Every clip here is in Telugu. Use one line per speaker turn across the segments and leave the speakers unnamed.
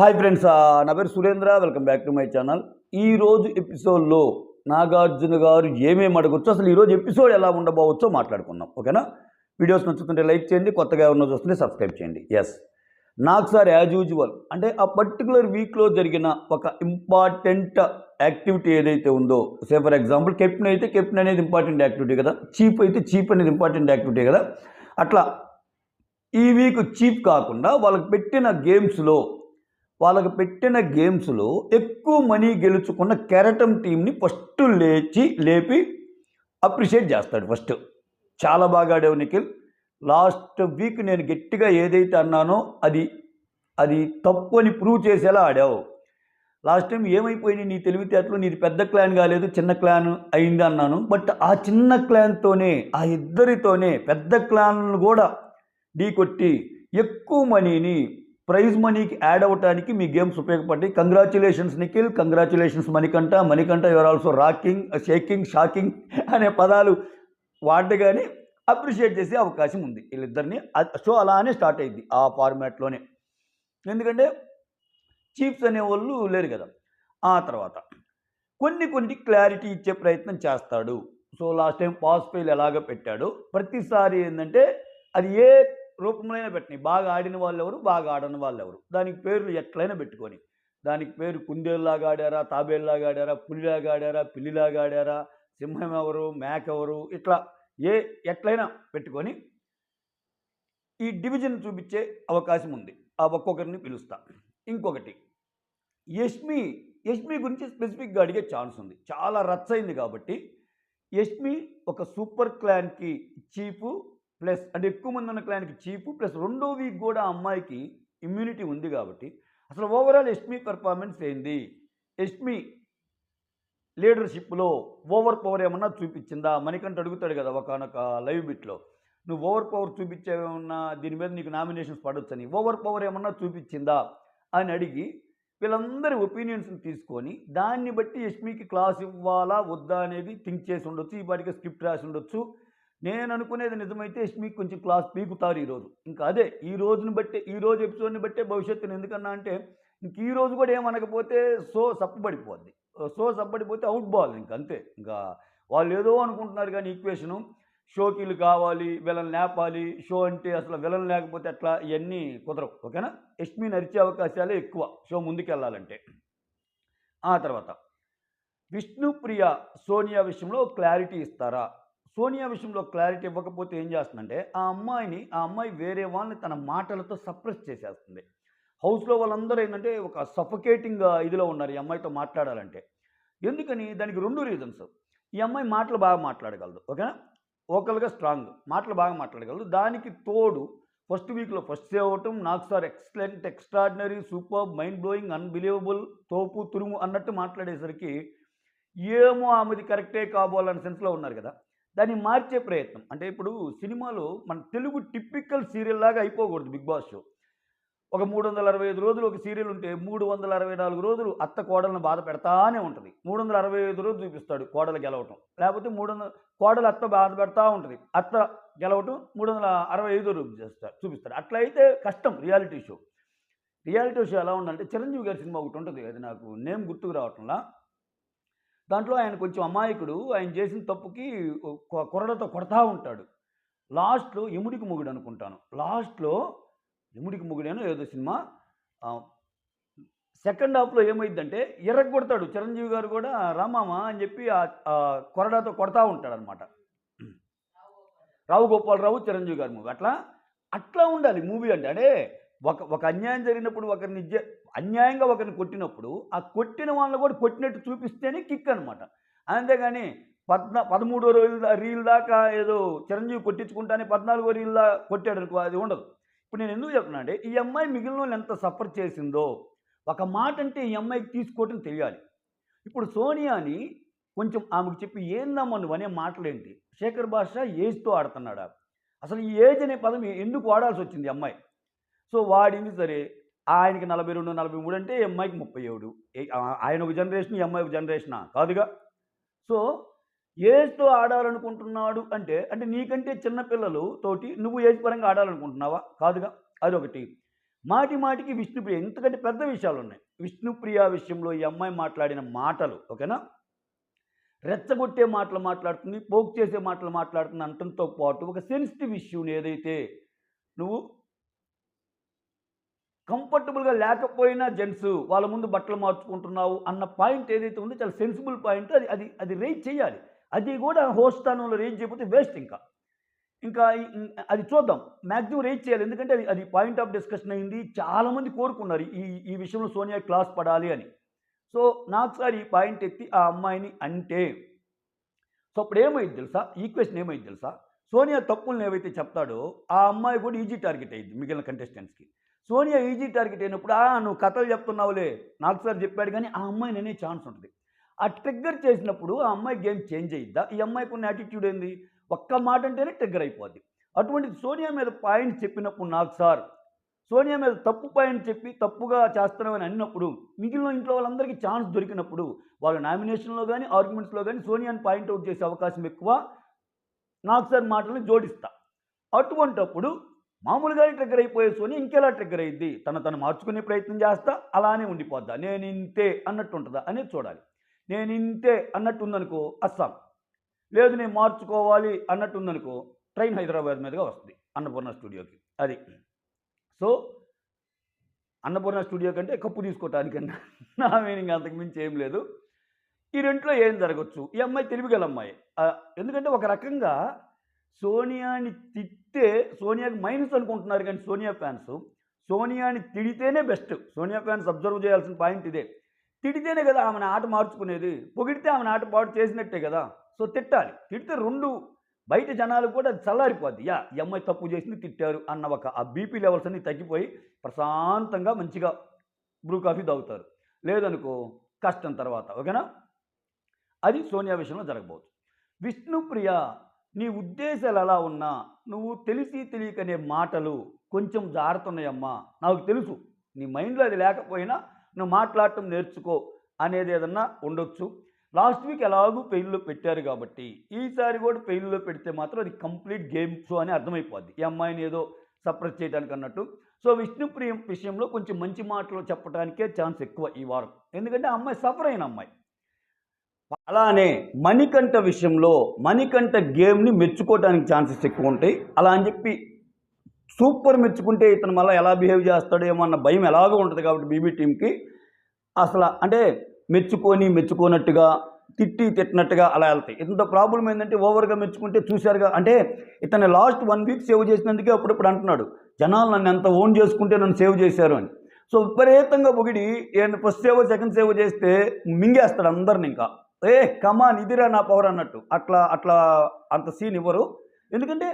హాయ్ ఫ్రెండ్స్ ఆ, నా పేరు Surendra welcome back to my channel. ఈ రోజు ఎపిసోడ్లో నాగార్జున గారు ఏమేమి అడగొచ్చు అసలు ఈరోజు ఎపిసోడ్ ఎలా ఉండబోవచ్చో మాట్లాడుకుందాం ఓకేనా? వీడియోస్ నచ్చుతుంటే లైక్ చేయండి కొత్తగా ఉన్న చూస్తుంటే సబ్స్క్రైబ్ చేయండి. ఎస్ నాకు సార్ యాజ్ యూజువల్ అంటే ఆ పర్టికులర్ వీక్లో జరిగిన ఒక ఇంపార్టెంట్ యాక్టివిటీ ఏదైతే ఉందో సే ఫర్ ఎగ్జాంపుల్ కెప్టెన్ అయితే కెప్టెన్ అనేది ఇంపార్టెంట్ యాక్టివిటీ కదా చీప్ అయితే చీప్ అనేది ఇంపార్టెంట్ యాక్టివిటీ కదా అట్లా ఈ వీక్ చీప్ కాకుండా వాళ్ళకి పెట్టిన గేమ్స్లో వాళ్ళకి పెట్టిన గేమ్స్లో ఎక్కువ మనీ గెలుచుకున్న కెరటం టీంని ఫస్ట్ లేచి లేపి అప్రిషియేట్ చేస్తాడు ఫస్ట్. చాలా బాగా ఆడావు నిఖిల్. లాస్ట్ వీక్ నేను గట్టిగా ఏదైతే అన్నానో అది అది తప్పు అని ప్రూవ్ చేసేలా ఆడావు. లాస్ట్ టైం ఏమైపోయింది నీ తెలివితేటలు? నీది పెద్ద క్లాన్ కాలేదు చిన్న క్లాన్ అయింది అన్నాను. బట్ ఆ చిన్న క్లాన్తోనే ఆ ఇద్దరితోనే పెద్ద క్లాన్లు కూడా ఢీ కొట్టి ఎక్కువ మనీని ప్రైజ్ మనీకి యాడ్ అవ్వడానికి మీ గేమ్స్ ఉపయోగపడ్డాయి. Congratulations Nikhil. Congratulations Manikanta. Manikanta your also rocking shaking shocking అనే పదాలు వాడగానే అప్రిషియేట్ చేసే అవకాశం ఉంది. వీళ్ళిద్దరిని సో అలానే స్టార్ట్ అయింది ఆ ఫార్మాట్లోనే ఎందుకంటే చీఫ్స్ అనేవాళ్ళు లేరు కదా. ఆ తర్వాత కొన్ని కొన్ని క్లారిటీ ఇచ్చే ప్రయత్నం చేస్తాడు. So last time pass fail ఎలాగ పెట్టాడు? ప్రతిసారి ఏంటంటే అది ఏ రూపంలోనే పెట్టినాయి. బాగా ఆడిన వాళ్ళు ఎవరు బాగా ఆడని వాళ్ళు ఎవరు దానికి పేర్లు ఎట్లయినా పెట్టుకొని. దానికి పేరు కుందేలులాగా ఆడారా తాబేలులాగా ఆడారా పులిలాగా ఆడారా పిల్లిలాగా ఆడారా సింహం ఎవరు మేక ఎవరు ఇట్లా ఏ ఎట్లయినా పెట్టుకొని ఈ డివిజన్ చూపించే అవకాశం ఉంది. ఆ ఒక్కొక్కరిని పిలుస్తా. ఇంకొకటి యష్మి యష్మి గురించి స్పెసిఫిక్గా అడిగే ఛాన్స్ ఉంది. చాలా రచ్చయింది కాబట్టి యష్మి ఒక సూపర్ క్లాన్కి చీపు ప్లస్ అంటే ఎక్కువ మంది ఉన్న క్లయింట్కి చీపు ప్లస్ రెండో వీక్ కూడా అమ్మాయికి ఇమ్యూనిటీ ఉంది కాబట్టి అసలు ఓవరాల్ యష్మి పెర్ఫార్మెన్స్ ఏంది? యష్మి లీడర్షిప్లో ఓవర్ పవర్ ఏమన్నా చూపించిందా? మణికంఠ అడుగుతాడు కదా ఒకనొక లైవ్ బిట్లో నువ్వు ఓవర్ పవర్ చూపించేమన్నా దీని మీద నీకు నామినేషన్స్ పడొచ్చని. ఓవర్ పవర్ ఏమన్నా చూపించిందా? అని అడిగి వీళ్ళందరి ఒపీనియన్స్ని తీసుకొని దాన్ని బట్టి యష్మికి క్లాస్ ఇవ్వాలా? వద్దా అనేది థింక్ చేసి ఉండొచ్చు. ఈ పాటికి స్క్రిప్ట్ రాసి ఉండొచ్చు. నేను అనుకునేది నిజమైతే మీకు కొంచెం క్లాస్ పీకుతారు ఈరోజు. ఇంకా అదే ఈ రోజుని బట్టే ఈ రోజు ఎపిసోడ్ని బట్టే భవిష్యత్తుని ఎందుకన్నా అంటే ఇంక ఈ రోజు కూడా ఏమనకపోతే సో సప్పబడిపోద్ది. సో సప్పబడిపోతే అవుట్ బాల్ ఇంక అంతే. ఇంకా వాళ్ళు ఏదో అనుకుంటున్నారు కానీ ఈక్వేషను షోకీలు కావాలి విలన్ లేపాలి షో అంటే అసలు విలన్ లేకపోతే అట్లా ఇవన్నీ కుదరవు. ఓకేనా? యష్మి నరిచే అవకాశాలే ఎక్కువ షో ముందుకెళ్ళాలంటే. ఆ తర్వాత విష్ణుప్రియ సోనియా విషయంలో క్లారిటీ ఇస్తారా? సోనియా విషయంలో క్లారిటీ ఇవ్వకపోతే ఏం చేస్తుందంటే ఆ అమ్మాయిని ఆ అమ్మాయి వేరే వాళ్ళని తన మాటలతో సప్రెస్ చేసేస్తుంది. హౌస్లో వాళ్ళందరూ ఏంటంటే ఒక సఫకేటింగ్ ఇదిలో ఉన్నారు ఈ అమ్మాయితో మాట్లాడాలంటే. ఎందుకని? దానికి రెండు రీజన్స్. ఈ అమ్మాయి మాటలు బాగా మాట్లాడగలదు ఓకేనా? ఓకల్గా స్ట్రాంగ్ మాటలు బాగా మాట్లాడగలదు. దానికి తోడు ఫస్ట్ వీక్లో ఫస్ట్ సేవ్ అవ్వటం నాకు sir excellent extraordinary super mind blowing unbelievable తోపు తురుము అన్నట్టు మాట్లాడేసరికి ఏమో ఆమెది కరెక్టే కాబోలన్న సెన్స్లో ఉన్నారు కదా. దాన్ని మార్చే ప్రయత్నం. అంటే ఇప్పుడు సినిమాలో మన తెలుగు టిపికల్ సీరియల్ లాగా అయిపోకూడదు బిగ్ బాస్ షో. ఒక మూడు వందల అరవై ఐదు రోజులు ఒక సీరియల్ ఉంటే మూడు వందల అరవై నాలుగు రోజులు అత్త కోడలను బాధ పెడతానే ఉంటుంది. మూడు వందల అరవై ఐదు రోజులు చూపిస్తాడు కోడలు గెలవటం. లేకపోతే మూడు వందల కోడలు అత్త బాధ పెడతా ఉంటుంది. అత్త గెలవటం మూడు వందల అరవై ఐదు రోజులు చేస్తాడు చూపిస్తాడు. అట్లా అయితే కష్టం రియాలిటీ షో. రియాలిటీ షో ఎలా ఉందంటే చిరంజీవి గారి సినిమా ఒకటి ఉంటుంది అది నాకు నేమ్ గుర్తుకు రావటంలా. దాంట్లో ఆయన కొంచెం అమాయకుడు. ఆయన చేసిన తప్పుకి కొ- కొరడతో కొడతా ఉంటాడు. లాస్ట్లో ఎముడికి మొగుడు అనుకుంటాను. లాస్ట్లో ఎముడికి మొగుడేనో ఏదో సినిమా. సెకండ్ హాఫ్లో ఏమైందంటే ఎర్రగొడతాడు. చిరంజీవి గారు కూడా రామామ అని చెప్పి ఆ కొరడాతో కొడతా ఉంటాడు అనమాట రావు గోపాలరావు చిరంజీవి గారి మూవీ. అట్లా అట్లా ఉండాలి మూవీ అంటే. అంటే ఒక ఒక అన్యాయం జరిగినప్పుడు ఒకరిని అన్యాయంగా ఒకరిని కొట్టినప్పుడు ఆ కొట్టిన వాళ్ళని కూడా కొట్టినట్టు చూపిస్తేనే కిక్ అనమాట అంతేగాని పద్నా పదమూడో రోజుల రీల్ దాకా ఏదో చిరంజీవి కొట్టించుకుంటానే పద్నాలుగో రీల్ దా కొట్టాడు అనుకో అది ఉండదు. ఇప్పుడు నేను ఎందుకు చెప్తున్నా అంటే ఈ అమ్మాయి మిగిలిన వాళ్ళు ఎంత సఫర్ చేసిందో ఒక మాట అంటే ఈ అమ్మాయికి తీసుకోవటం తెలియాలి. ఇప్పుడు సోనియాని కొంచెం ఆమెకు చెప్పి ఏందమ్మా నువ్వు అనే మాటలేంటి శేఖర్ భాష ఏజ్తో ఆడుతున్నాడా? అసలు ఈ ఏజ్ అనే పదం ఎందుకు వాడాల్సి వచ్చింది అమ్మాయి? సో వాడింది సరే ఆయనకి నలభై రెండు నలభై మూడు అంటే అమ్మాయికి ముప్పై ఏడు. ఏ- ఆయన ఒక జనరేషన్ ఈ అమ్మాయి ఒక జనరేషనా కాదుగా? సో ఏజ్తో ఆడాలనుకుంటున్నాడు అంటే అంటే నీకంటే చిన్నపిల్లలు తోటి నువ్వు ఏజ్ పరంగా ఆడాలనుకుంటున్నావా? కాదుగా? అదొకటి. మాటి మాటికి విష్ణుప్రియ ఎందుకంటే పెద్ద విషయాలు ఉన్నాయి విష్ణుప్రియ విషయంలో ఈ అమ్మాయి మాట్లాడిన మాటలు ఓకేనా? రెచ్చగొట్టే మాటలు మాట్లాడుతుంది పోక్ చేసే మాటలు మాట్లాడుతుంది అంటంతో పాటు ఒక సెన్సిటివ్ ఇష్యూని ఏదైతే నువ్వు కంఫర్టబుల్గా లేకపోయినా జెంట్స్ వాళ్ళ ముందు బట్టలు మార్చుకుంటున్నావు అన్న పాయింట్ ఏదైతే ఉందో చాలా సెన్సిబుల్ పాయింట్ అది అది అది రేజ్ చేయాలి. అది కూడా హోస్ట్ స్థానంలో రేజ్ చేయకపోతే వేస్ట్ ఇంకా. ఇంకా అది చూద్దాం. మ్యాక్సిమం రేజ్ చేయాలి. ఎందుకంటే అది అది పాయింట్ ఆఫ్ డిస్కషన్ అయింది. చాలామంది కోరుకున్నారు ఈ ఈ విషయంలో సోనియా క్లాస్ పడాలి అని. సో నాకుసారి ఈ పాయింట్ ఎత్తి ఆ అమ్మాయిని అంటే సో అప్పుడు ఏమైంది తెలుసా? ఈక్వేషన్ ఏమైంది తెలుసా? సోనియా తప్పులను ఏవైతే చెప్తాడో ఆ అమ్మాయి కూడా ఈజీ టార్గెట్ అయ్యింది మిగిలిన కంటెస్టెంట్స్కి సోనియా ఈజీ టార్గెట్ అయినప్పుడు ఆ నువ్వు కథలు చెప్తున్నావులే. నాకు సార్ చెప్పాడు కానీ ఆ అమ్మాయి నేనే ఛాన్స్ ఉంటుంది. ఆ ట్రిగ్గర్ చేసినప్పుడు ఆ అమ్మాయి గేమ్ చేంజ్ అయ్యిద్దా ఈ అమ్మాయికి ఉన్న యాటిట్యూడ్ ఏంది? ఒక్క మాట అంటేనే ట్రిగ్గర్ అయిపోద్ది. అటువంటి సోనియా మీద పాయింట్ చెప్పినప్పుడు నాకు సార్ సోనియా మీద తప్పు పాయింట్ చెప్పి తప్పుగా చేస్తున్నామని అన్నప్పుడు మిగిలిన ఇంట్లో వాళ్ళందరికీ ఛాన్స్ దొరికినప్పుడు వాళ్ళు నామినేషన్లో కానీ ఆర్గ్యుమెంట్స్లో కానీ సోనియాని పాయింట్అవుట్ చేసే అవకాశం ఎక్కువ. నాకు సార్ మాటలను జోడిస్తా. అటువంటప్పుడు మామూలుగానే ట్రిగ్గర్ అయిపోయే సోని ఇంకెలా ట్రిగ్గర్ అయ్యిద్ది? తన తను మార్చుకునే ప్రయత్నం చేస్తా అలానే ఉండిపోద్దా? నేను ఇంతే అన్నట్టు ఉంటుందా అనేది చూడాలి. నేను ఇంతే అన్నట్టు ఉందనుకో అస్సాం. లేదు నేను మార్చుకోవాలి అన్నట్టు ఉందనుకో ట్రైన్ హైదరాబాద్ మీదుగా వస్తుంది అన్నపూర్ణ స్టూడియోకి. అది. సో అన్నపూర్ణ స్టూడియో కంటే కప్పు తీసుకోవటానికన్నా నా మీనింగ్ అంతకు మించి ఏం లేదు. ఈ రెంట్లో ఏం జరగచ్చు? ఈ అమ్మాయి తెలివిగల అమ్మాయి. ఎందుకంటే ఒక రకంగా సోనియాని తిట్టే సోనియాకి మైనస్ అనుకుంటున్నారు కానీ సోనియా ఫ్యాన్స్ సోనియాని తిడితేనే బెస్ట్ సోనియా ఫ్యాన్స్ అబ్జర్వ్ చేయాల్సిన పాయింట్ ఇదే. తిడితేనే కదా ఆమెను ఆట మార్చుకునేది. పొగిడితే ఆమెను ఆట పాటు చేసినట్టే కదా. సో తిట్టాలి. తిడితే రెండు బయట జనాలు కూడా అది చల్లారిపోద్ది. యా ఈ అమ్మాయి తప్పు చేసింది తిట్టారు అన్న ఒక ఆ బీపీ లెవెల్స్ అన్ని తగ్గిపోయి ప్రశాంతంగా మంచిగా బ్రూ కాఫీ తాగుతారు. లేదనుకో కష్టం తర్వాత ఓకేనా? అది సోనియా విషయంలో జరగబోదు. విష్ణుప్రియ నీ ఉద్దేశాలు ఎలా ఉన్నా నువ్వు తెలిసి తెలియకనే మాటలు కొంచెం జారుతున్నాయమ్మా. నాకు తెలుసు. నీ మైండ్లో అది లేకపోయినా నువ్వు మాట్లాడటం నేర్చుకో అనేది ఏదన్నా ఉండొచ్చు. లాస్ట్ వీక్ ఎలాగూ పెళ్ళిలో పెట్టారు కాబట్టి ఈసారి కూడా పెళ్ళిలో పెడితే మాత్రం అది కంప్లీట్ గేమ్ షో అని అర్థమైపోద్ది. ఈ అమ్మాయిని ఏదో సప్రెస్ చేయడానికి అన్నట్టు. సో విష్ణుప్రియం విషయంలో కొంచెం మంచి మాటలు చెప్పడానికే ఛాన్స్ ఎక్కువ ఈ వారం. ఎందుకంటే అమ్మాయి సఫర్ అయిన అమ్మాయి. అలానే మణికంఠ విషయంలో మణికంఠ గేమ్ని మెచ్చుకోవడానికి ఛాన్సెస్ ఎక్కువ ఉంటాయి. అలా అని చెప్పి సూపర్ మెచ్చుకుంటే ఇతను మళ్ళీ ఎలా బిహేవ్ చేస్తాడేమో అన్న భయం ఎలాగో ఉంటుంది కాబట్టి బీబీ టీంకి అసలు అంటే మెచ్చుకొని మెచ్చుకోనట్టుగా తిట్టి తిట్టినట్టుగా అలా వెళ్తాయి. ఇంత ప్రాబ్లం ఏంటంటే ఓవర్గా మెచ్చుకుంటే చూశారుగా అంటే ఇతను లాస్ట్ వన్ వీక్ సేవ్ చేసినందుకే అప్పుడప్పుడు అంటున్నాడు జనాలు నన్ను ఎంత ఓన్ చేసుకుంటే నన్ను సేవ్ చేశారు అని. సో విపరీతంగా పొగిడి ఈయన ఫస్ట్ సేవ్ సెకండ్ సేవ్ చేస్తే మింగేస్తాడు అందరిని ఇంకా. ఏ కమాన్ ఇదిరా నా పవర్ అన్నట్టు. అట్లా అట్లా అంత సీన్ ఇవ్వరు. ఎందుకంటే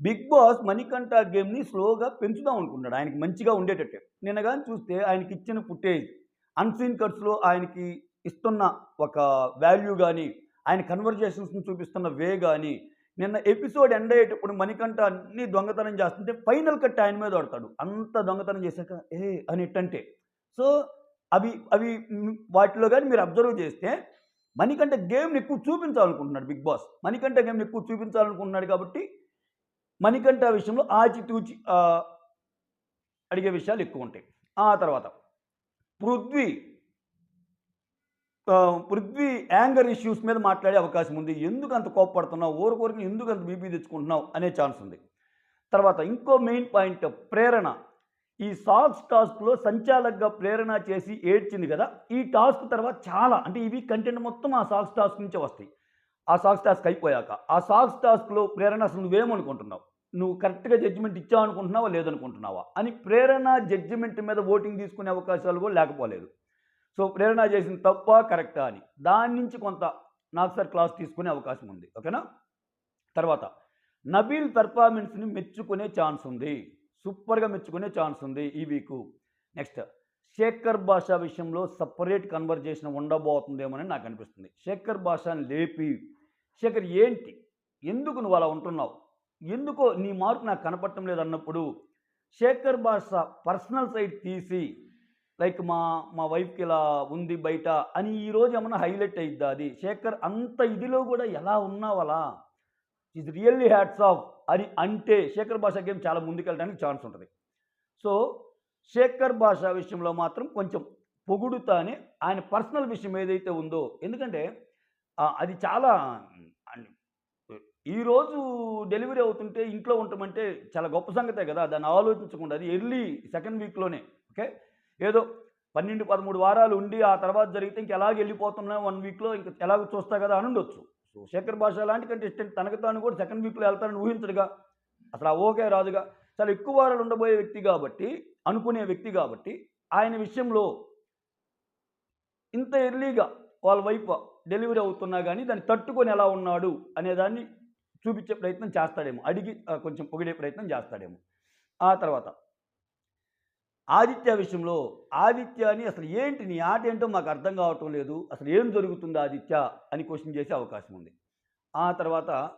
బిగ్ బాస్ మణికంఠ గేమ్ని స్లోగా పెంచుదాం అనుకున్నాడు. ఆయనకి మంచిగా ఉండేటట్టే. నిన్న కానీ చూస్తే ఆయనకి ఇచ్చిన ఫుటేజ్ అన్సీన్ కట్స్లో ఆయనకి ఇస్తున్న ఒక వాల్యూ కానీ ఆయన కన్వర్జేషన్స్ని చూపిస్తున్న వే కానీ నిన్న ఎపిసోడ్ ఎండ్ అయ్యేటప్పుడు మణికంఠ అన్ని దొంగతనం చేస్తుంటే ఫైనల్ కట్ ఆయన మీద పడతాడు. అంత దొంగతనం చేశాక ఏ అనేటంటే సో అవి అవి వాటిలో కానీ మీరు అబ్జర్వ్ చేస్తే మణికంఠ గేమ్ని ఎక్కువ చూపించాలనుకుంటున్నాడు బిగ్ బాస్. మణికంఠ గేమ్ని ఎక్కువ చూపించాలనుకుంటున్నాడు కాబట్టి మణికంఠ విషయంలో ఆచితూచి అడిగే విషయాలు ఎక్కువ ఉంటాయి. ఆ తర్వాత పృథ్వీ పృథ్వీ యాంగర్ ఇష్యూస్ మీద మాట్లాడే అవకాశం ఉంది. ఎందుకు అంత కోపపడుతున్నావు? ఊరికొరికి ఎందుకు అంత బీపీ తెచ్చుకుంటున్నావు? అనే ఛాన్స్ ఉంది. తర్వాత ఇంకో మెయిన్ పాయింట్ ప్రేరణ. ఈ సాక్స్ టాస్క్లో సంచాలకగా ప్రేరణ చేసి ఏడ్చింది కదా ఈ టాస్క్ తర్వాత చాలా అంటే ఇవి కంటెంట్ మొత్తం ఆ సాక్స్ టాస్క్ నుంచే వస్తాయి. ఆ సాక్స్ టాస్క్ అయిపోయాక ఆ సాక్స్ టాస్క్లో ప్రేరణ అసలు నువ్వేమనుకుంటున్నావు? నువ్వు కరెక్ట్గా జడ్జిమెంట్ ఇచ్చావు అనుకుంటున్నావా లేదనుకుంటున్నావా? అని ప్రేరణ జడ్జిమెంట్ మీద ఓటింగ్ తీసుకునే అవకాశాలు కూడా లేకపోలేదు. సో ప్రేరణ చేసిన తప్ప కరెక్టా అని. దాని నుంచి కొంత నాకు సార్ క్లాస్ తీసుకునే అవకాశం ఉంది. ఓకేనా? తర్వాత నబీల్ పెర్ఫార్మెన్స్ని మెచ్చుకునే ఛాన్స్ ఉంది. సూపర్గా మెచ్చుకునే ఛాన్స్ ఉంది ఈ వీకు. నెక్స్ట్ శేఖర్ భాష విషయంలో సపరేట్ కన్వర్జేషన్ ఉండబోతుందేమోనని నాకు అనిపిస్తుంది. శేఖర్ భాషని లేపి శేఖర్ ఏంటి? ఎందుకు నువ్వు అలా ఉంటున్నావు? ఎందుకో నీ మార్పు నాకు కనపడటం లేదన్నప్పుడు శేఖర్ భాష పర్సనల్ సైడ్ తీసి లైక్ మా మా వైఫ్కి ఇలా ఉంది బయట అని ఈరోజు ఏమన్నా హైలైట్ అయిద్దా అది? శేఖర్ అంత ఇదిలో కూడా ఎలా ఉన్నావు అలా ఈజ్ రియల్లీ హ్యాట్స్ ఆఫ్ అని అంటే శేఖర్ భాష గేమ్ చాలా ముందుకెళ్ళడానికి ఛాన్స్ ఉంటుంది. సో శేఖర్ భాష విషయంలో మాత్రం కొంచెం పొగుడుతానే ఆయన పర్సనల్ విషయం ఏదైతే ఉందో ఎందుకంటే అది చాలా ఈరోజు డెలివరీ అవుతుంటే ఇంట్లో ఉంటామంటే చాలా గొప్ప సంగతే కదా దాన్ని ఆలోచించకుండా అది ఎర్లీ సెకండ్ వీక్లోనే ఓకే? ఏదో పన్నెండు పదమూడు వారాలు ఉండి ఆ తర్వాత జరిగితే ఇంక ఎలాగ వెళ్ళిపోతున్నా వన్ వీక్లో ఇంక ఎలాగ చూస్తా కదా అని ఉండొచ్చు. శేఖర్ భాష లాంటి కంటెస్టెంట్ తనకు తాను కూడా సెకండ్ వీక్లో వెళ్తానని ఊహించడుగా. అసలు ఆ ఓకే రాదుగా. చాలా ఎక్కువ వారాలు ఉండబోయే వ్యక్తి కాబట్టి అనుకునే వ్యక్తి కాబట్టి ఆయన విషయంలో ఇంత ఎర్లీగా వాళ్ళ వైపు డెలివరీ అవుతున్నా కానీ దాన్ని తట్టుకొని ఎలా ఉన్నాడు అనేదాన్ని చూపించే ప్రయత్నం చేస్తాడేమో. అడిగి కొంచెం పొగిడే ప్రయత్నం చేస్తాడేమో. ఆ తర్వాత ఆదిత్య విషయంలో ఆదిత్య అని అసలు ఏంటి? నీ ఆట ఏంటో మాకు అర్థం కావటం లేదు. అసలు ఏం జరుగుతుంది ఆదిత్య? అని క్వశ్చన్ చేసే అవకాశం ఉంది. ఆ తర్వాత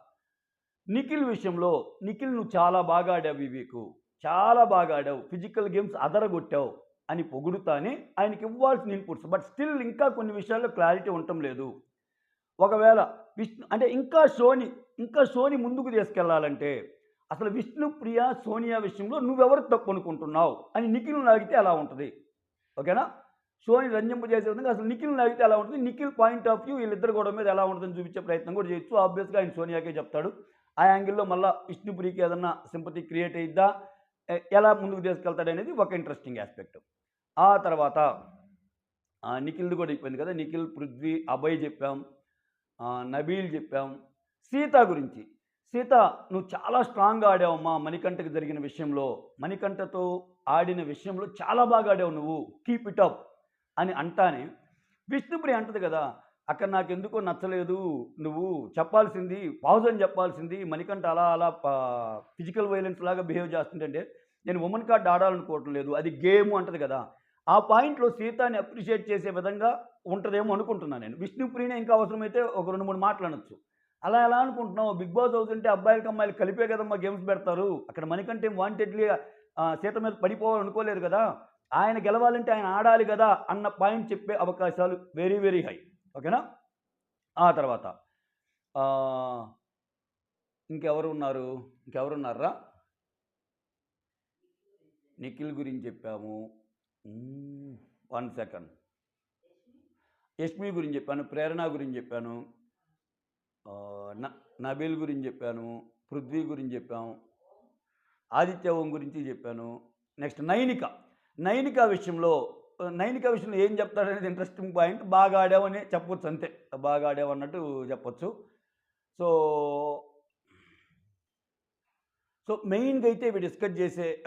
నిఖిల్ విషయంలో నిఖిల్ నువ్వు చాలా బాగా ఆడావు వివేకు. చాలా బాగా ఆడావు. ఫిజికల్ గేమ్స్ అదరగొట్టావు అని పొగుడుతానే ఆయనకి ఇవ్వాల్సిన ఇన్పుట్స్. బట్ స్టిల్ ఇంకా కొన్ని విషయాల్లో క్లారిటీ ఉండటం లేదు. ఒకవేళ విష్ణు అంటే ఇంకా షోని ఇంకా షోని ముందుకు తీసుకెళ్ళాలంటే అసలు విష్ణుప్రియ సోనియా విషయంలో నువ్వెవరు తప్పు అనుకుంటున్నావు అని నిఖిల్ని అడిగితే ఎలా ఉంటుంది. ఓకేనా? షోని రంజింపజేసే విధంగా అసలు నిఖిల్ని లాగితే ఎలా ఉంటుంది? నిఖిల్ పాయింట్ ఆఫ్ వ్యూ వీళ్ళిద్దరు గొడవ మీద ఎలా ఉంటుందని చూపించే ప్రయత్నం కూడా చేయొచ్చు. ఆబ్వియస్గా ఆయన సోనియాకే చెప్తాడు. ఆ యాంగిల్లో మళ్ళీ విష్ణుపురికి ఏదన్నా సింపతి క్రియేట్ అయిద్దా? ఎలా ముందుకు తీసుకెళ్తాడు అనేది ఒక ఇంట్రెస్టింగ్ ఆస్పెక్ట్ ఆ తర్వాత నిఖిల్ది కూడా అయిపోయింది కదా. నిఖిల్ పృథ్వీ అభయ్ చెప్పాం. నబీల్ చెప్పాం. సీత గురించి. సీత నువ్వు చాలా స్ట్రాంగ్గా ఆడావమ్మా మణికంఠకు జరిగిన విషయంలో మణికంఠతో ఆడిన విషయంలో చాలా బాగా ఆడావు నువ్వు. కీప్ ఇట్ అప్ అని అంటానే విష్ణుప్రియ అంటది కదా అక్కడ నాకు ఎందుకో నచ్చలేదు. నువ్వు చెప్పాల్సింది పాజ్ అని చెప్పాల్సింది మణికంఠ అలా అలా ఫిజికల్ వైలెన్స్ లాగా బిహేవ్ చేస్తుంటే నేను ఉమెన్ కార్డ్ ఆడాలనుకోవటం లేదు. అది గేమ్ అంటది కదా. ఆ పాయింట్లో సీతాని అప్రిషియేట్ చేసే విధంగా ఉంటుందేమో అనుకుంటున్నాను నేను. విష్ణుప్రియనే ఇంకా అవసరమైతే ఒక రెండు మూడు మాటలు అనొచ్చు. అలా ఎలా అనుకుంటున్నావు? బిగ్ బాస్ హౌస్ అంటే అబ్బాయిలకి అమ్మాయిలు కలిపే కదమ్మా గేమ్స్ పెడతారు. అక్కడ మణికంటే వాంటెడ్లీ సీత మీద పడిపోవాలనుకోలేదు కదా? ఆయన గెలవాలంటే ఆయన ఆడాలి కదా? అన్న పాయింట్ చెప్పే అవకాశాలు వెరీ వెరీ హై ఓకేనా ఆ తర్వాత ఇంకెవరు ఉన్నారు? ఇంకెవరున్నారా? నిఖిల్ గురించి చెప్పాము. వన్ సెకండ్ యష్మి గురించి చెప్పాను ప్రేరణ గురించి చెప్పాను. నబీల్ గురించి చెప్పాను పృథ్వీ గురించి చెప్పాము ఆదిత్యవం గురించి చెప్పాను నెక్స్ట్ నైనిక. నైనిక విషయంలో నైనిక విషయంలో ఏం చెప్తాడనేది ఇంట్రెస్టింగ్ పాయింట్. బాగా ఆడావని చెప్పొచ్చు అంతే. బాగా ఆడావు అన్నట్టు చెప్పొచ్చు. సో సో మెయిన్గా అయితే ఇవి డిస్కస్ చేసే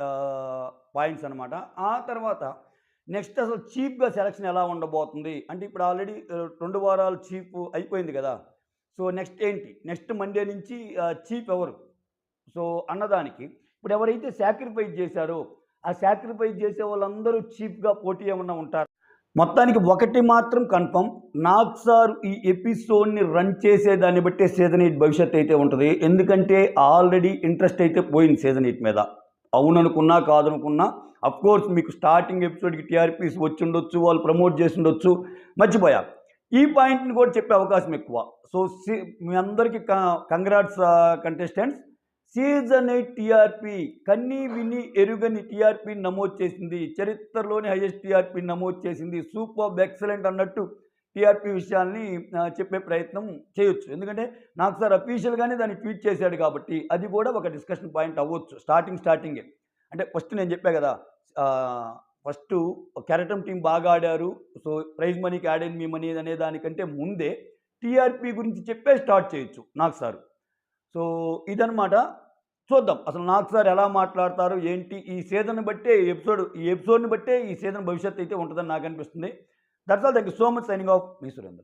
పాయింట్స్ అనమాట ఆ తర్వాత నెక్స్ట్ అసలు చీప్గా సెలక్షన్ ఎలా ఉండబోతుంది? అంటే ఇప్పుడు ఆల్రెడీ రెండు వారాలు చీప్ అయిపోయింది కదా. సో నెక్స్ట్ ఏంటి? నెక్స్ట్ మండే నుంచి చీప్ ఎవరు? సో అన్నదానికి. ఇప్పుడు ఎవరైతే సాక్రిఫైస్ చేశారో ఆ సాక్రిఫైస్ చేసే వాళ్ళందరూ చీప్గా పోటీ ఏమన్నా ఉంటారు? మొత్తానికి ఒకటి మాత్రం కన్ఫర్మ్. నాగ్ సార్ ఈ ఎపిసోడ్ని రన్ చేసే దాన్ని బట్టే సీజన్ ఎయిట్ భవిష్యత్ అయితే ఉంటుంది. ఎందుకంటే ఆల్రెడీ ఇంట్రెస్ట్ అయితే పోయింది సీజన్ ఎయిట్ మీద. అవుననుకున్నా కాదనుకున్నా అఫ్కోర్స్ మీకు స్టార్టింగ్ ఎపిసోడ్కి టీఆర్పీస్ వచ్చి ఉండొచ్చు వాళ్ళు ప్రమోట్ చేసి ఉండొచ్చు మర్చిపోయా. ఈ పాయింట్ని కూడా చెప్పే అవకాశం ఎక్కువ. సో సి- మీ అందరికీ congrats contestants. Season eight TRP కన్ని విని ఎరుగని టీఆర్పీ నమోదు చేసింది. చరిత్రలోని హైయెస్ట్ టీఆర్పీ నమోదు చేసింది. సూపర్ ఎక్సలెంట్ అన్నట్టు టీఆర్పీ విషయాల్ని చెప్పే ప్రయత్నం చేయొచ్చు. ఎందుకంటే నాకు సార్ అఫీషియల్గానే దాన్ని ట్వీట్ చేశాడు కాబట్టి అది కూడా ఒక డిస్కషన్ పాయింట్ అవ్వచ్చు స్టార్టింగ్ స్టార్టింగే. అంటే ఫస్ట్ నేను చెప్పా కదా ఫస్ట్ కెరటం టీం బాగా ఆడారు. సో ప్రైజ్ మనీకి ఆడేది మీ మనీ అనే దానికంటే ముందే టీఆర్పీ గురించి చెప్పే స్టార్ట్ చేయొచ్చు నాకు సార్. సో ఇదనమాట చూద్దాం అసలు నాకు సార్ ఎలా మాట్లాడతారు ఏంటి? ఈ సీజన్ బట్టే ఈ ఎపిసోడ్ ఈ ఎపిసోడ్ని బట్టే ఈ సీజన్ భవిష్యత్తు అయితే ఉంటుందని నాకు అనిపిస్తుంది. That's all. Thank you so much. Signing off me Surendra.